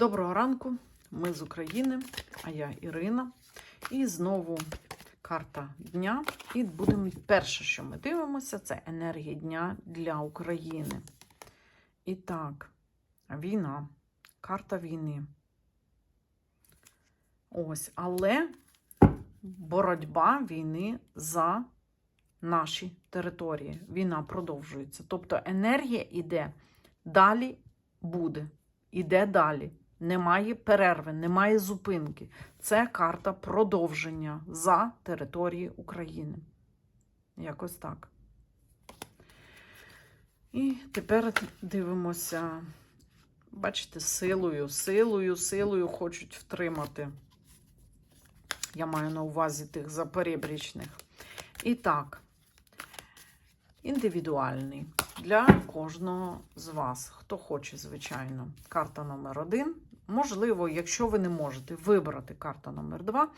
Доброго ранку, ми з України, а я Ірина. І знову карта дня. І будемо перше, що ми дивимося, це енергія дня для України. І так, війна, карта війни. Ось, але боротьба війни за наші території. Війна продовжується. Тобто енергія йде далі буде, іде далі. Немає перерви, немає зупинки. Це карта продовження за території України. Якось так. І тепер дивимося, бачите, силою, силою, силою хочуть втримати. Я маю на увазі тих заперебрічних. І так, індивідуальний для кожного з вас. Хто хоче, звичайно. Карта номер один. Можливо, якщо ви не можете вибрати карта номер два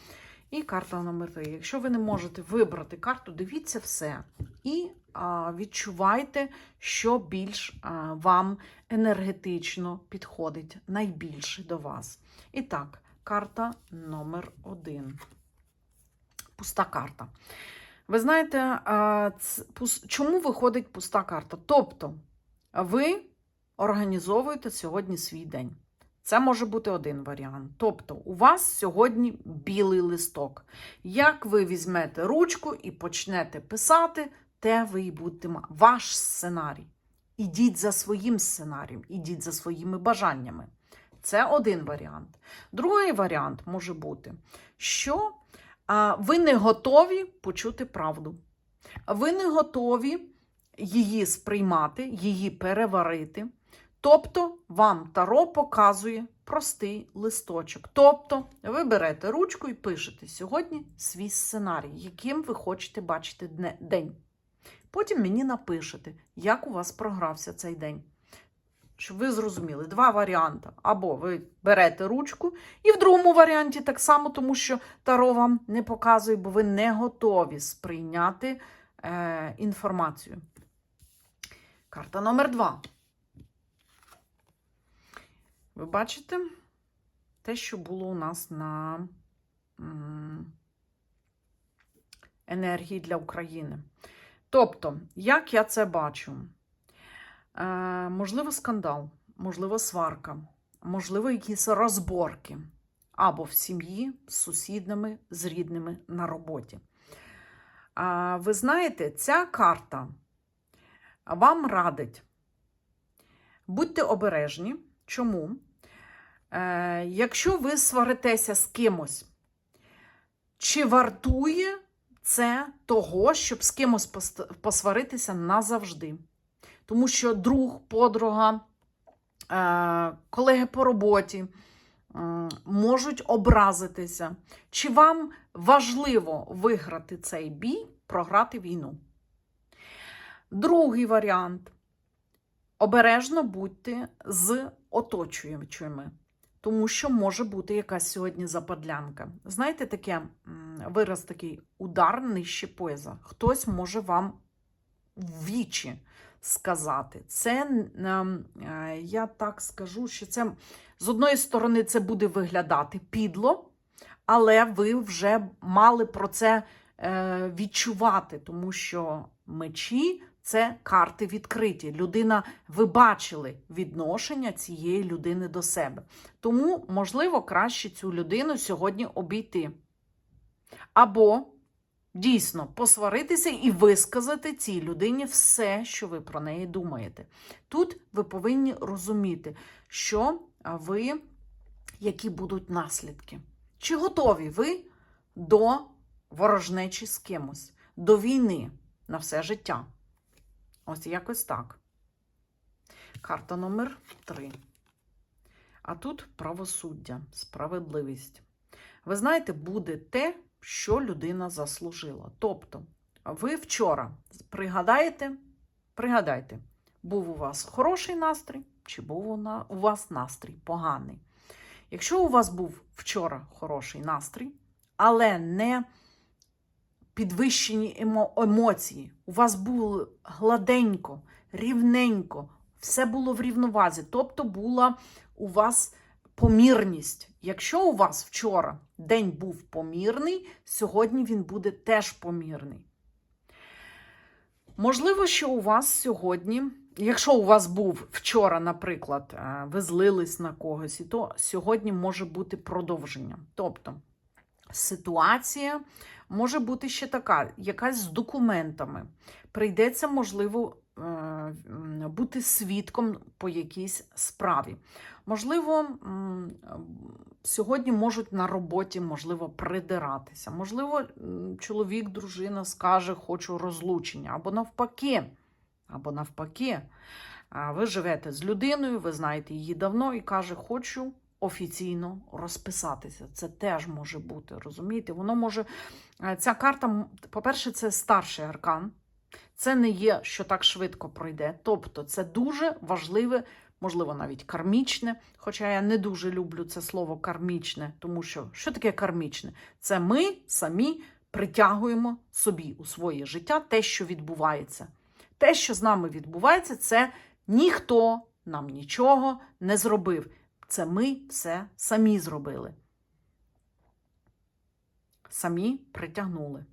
і карта номер три. Якщо ви не можете вибрати карту, дивіться все. І а, відчувайте, що більш а, вам енергетично підходить найбільше до вас. І так, карта номер один. Пуста карта. Ви знаєте, а, ц- пус- чому виходить пуста карта? Тобто, ви організовуєте сьогодні свій день. Це може бути один варіант. Тобто, у вас сьогодні білий листок. Як ви візьмете ручку і почнете писати, те ви і будете. Ваш сценарій. Ідіть за своїм сценарієм, ідіть за своїми бажаннями. Це один варіант. Другий варіант може бути, що ви не готові почути правду. Ви не готові її сприймати, її переварити. Тобто вам Таро показує простий листочок. Тобто ви берете ручку і пишете сьогодні свій сценарій, яким ви хочете бачити день. Потім мені напишете, як у вас програвся цей день. Щоб ви зрозуміли, два варіанти. Або ви берете ручку, і в другому варіанті так само, тому що Таро вам не показує, бо ви не готові сприйняти е, інформацію. Карта номер два. Ви бачите те, що було у нас на енергії для України. Тобто, як я це бачу? Е, можливо, скандал, можливо, сварка, можливо, якісь розборки або в сім'ї з сусідами, з рідними на роботі. А, ви знаєте, ця карта вам радить. Будьте обережні. Чому? Е, якщо ви сваритеся з кимось, чи вартує це того, щоб з кимось посваритися назавжди? Тому що друг, подруга, е, колеги по роботі можуть образитися. Чи вам важливо виграти цей бій, програти війну? Другий варіант. Обережно будьте з оточуючими, тому що може бути якась сьогодні западлянка. Знаєте, таке вираз такий удар нижче пояса. Хтось може вам вічі сказати. Це е, я так скажу, що це з одної сторони це буде виглядати підло, але ви вже мали про це е, відчувати, тому що мечі це карти відкриті. Людина, ви бачили відношення цієї людини до себе. Тому, можливо, краще цю людину сьогодні обійти. Або дійсно посваритися і висказати цій людині все, що ви про неї думаєте. Тут ви повинні розуміти, що ви, які будуть наслідки. Чи готові ви до ворожнечі з кимось, до війни на все життя? Ось якось так. Карта номер 3. А тут правосуддя, справедливість. Ви знаєте, буде те, що людина заслужила. Тобто, ви вчора пригадаєте, пригадайте, був у вас хороший настрій, чи був у вас настрій поганий. Якщо у вас був вчора хороший настрій, але не підвищені емо- емоції, у вас було гладенько, рівненько, все було в рівновазі, тобто була у вас помірність. Якщо у вас вчора день був помірний, сьогодні він буде теж помірний. Можливо, що у вас сьогодні, якщо у вас був вчора, наприклад, е, ви злились на когось, і то сьогодні може бути продовження. Тобто ситуація може бути ще така, якась з документами. Прийдеться, можливо, е, бути свідком по якійсь справі. Можливо, сьогодні можуть на роботі, можливо, придиратися. Можливо, чоловік, дружина скаже, хочу розлучення, або навпаки. Або навпаки. Ви живете з людиною, ви знаєте її давно і каже, хочу офіційно розписатися. Це теж може бути, розумієте? Воно може. е, Ця карта, по-перше, це старший аркан. Це не є, що так швидко пройде. Тобто, це дуже важливе, можливо, навіть кармічне. Хоча я не дуже люблю це слово кармічне, тому що що таке кармічне? Це ми самі притягуємо собі у своє життя те, що відбувається. Те, що з нами відбувається, це ніхто нам нічого не зробив. Це ми все самі зробили. Самі притягнули.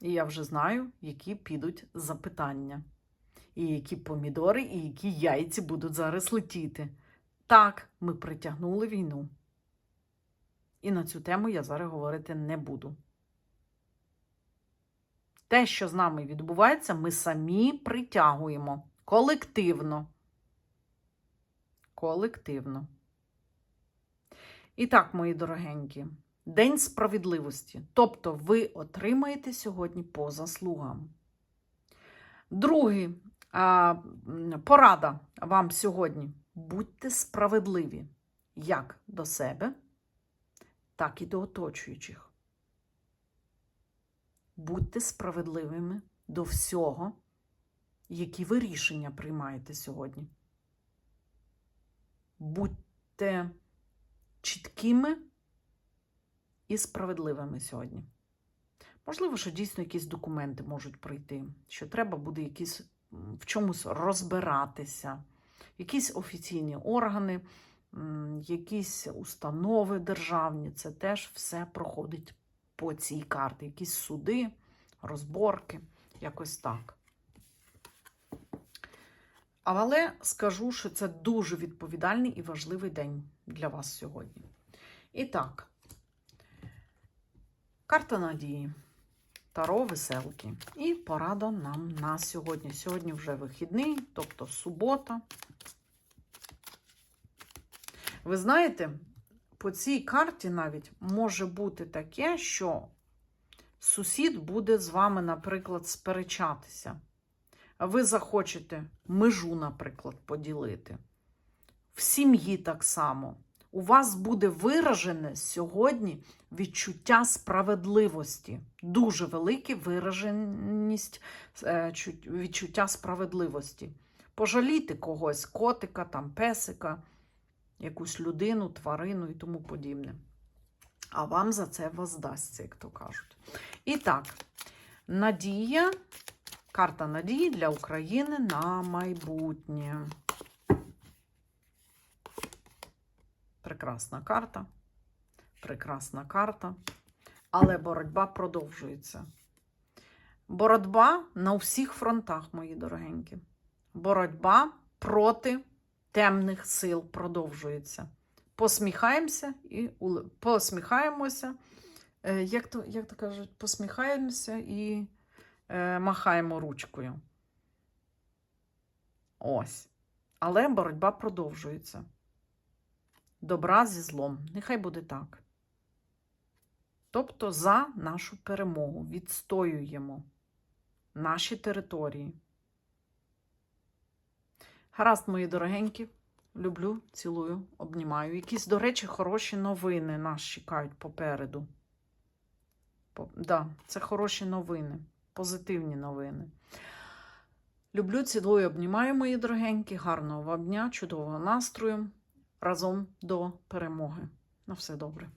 І я вже знаю, які підуть запитання, і які помідори, і які яйці будуть зараз летіти. Так, ми притягнули війну. І на цю тему я зараз говорити не буду. Те, що з нами відбувається, ми самі притягуємо колективно. Колективно. І так, мої дорогенькі, День справедливості. Тобто ви отримаєте сьогодні по заслугам. Другий а, порада вам сьогодні. Будьте справедливі як до себе, так і до оточуючих. Будьте справедливими до всього, які ви рішення приймаєте сьогодні. Будьте чіткими і справедливими сьогодні. Можливо, що дійсно якісь документи можуть прийти, що треба буде якісь в чомусь розбиратися, якісь офіційні органи, якісь установи державні. Це теж все проходить по цій карті. Якісь суди, розборки, якось так. Але скажу, що це дуже відповідальний і важливий день для вас сьогодні. І так, карта надії, таро веселки. І порада нам на сьогодні. Сьогодні вже вихідний, тобто субота. Ви знаєте, по цій карті навіть може бути таке, що сусід буде з вами, наприклад, сперечатися. Ви захочете межу, наприклад, поділити. В сім'ї так само. У вас буде виражене сьогодні відчуття справедливості. Дуже велике вираженість е, відчуття справедливості. Пожаліти когось, котика, там, песика, якусь людину, тварину і тому подібне. А вам за це воздасться, як то кажуть. І так, надія. Карта надії для України на майбутнє. Прекрасна карта. Прекрасна карта. Але боротьба продовжується. Боротьба на всіх фронтах, мої дорогенькі. Боротьба проти темних сил продовжується. Посміхаємося і посміхаємося. Е, Як то, як то кажуть, посміхаємося і е, махаємо ручкою. Ось. Але боротьба продовжується. Добра зі злом. Нехай буде так. Тобто за нашу перемогу відстоюємо наші території. Гаразд, мої дорогенькі. Люблю, цілую, обнімаю. Якісь, до речі, хороші новини нас чекають попереду. По- Да, це хороші новини, позитивні новини. Люблю, цілую, обнімаю, мої дорогенькі. Гарного вам дня, чудового настрою. Разом до перемоги. На все добре.